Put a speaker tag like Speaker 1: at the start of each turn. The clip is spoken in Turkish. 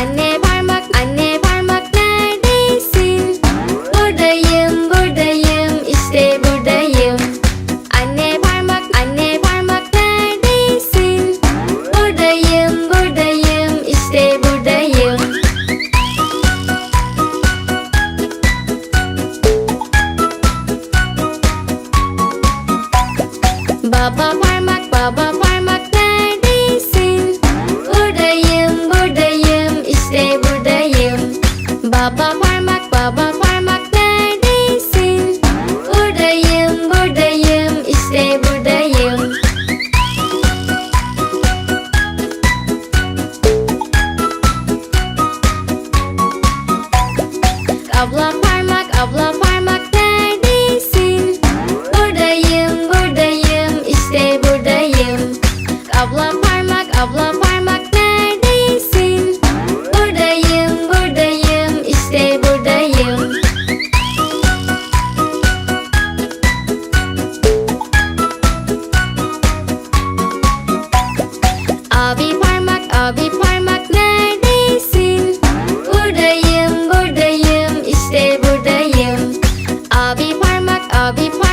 Speaker 1: Anne parmak, anne parmak neredesin? Buradayım, buradayım, işte buradayım. Anne parmak, anne parmak neredesin? Buradayım, buradayım, işte buradayım. Baba parmak, baba parmak. Baba parmak baba parmak neredesin? Buradayım buradayım işte buradayım. Abla parmak abla parmak neredesin? Buradayım buradayım işte buradayım. Abla be.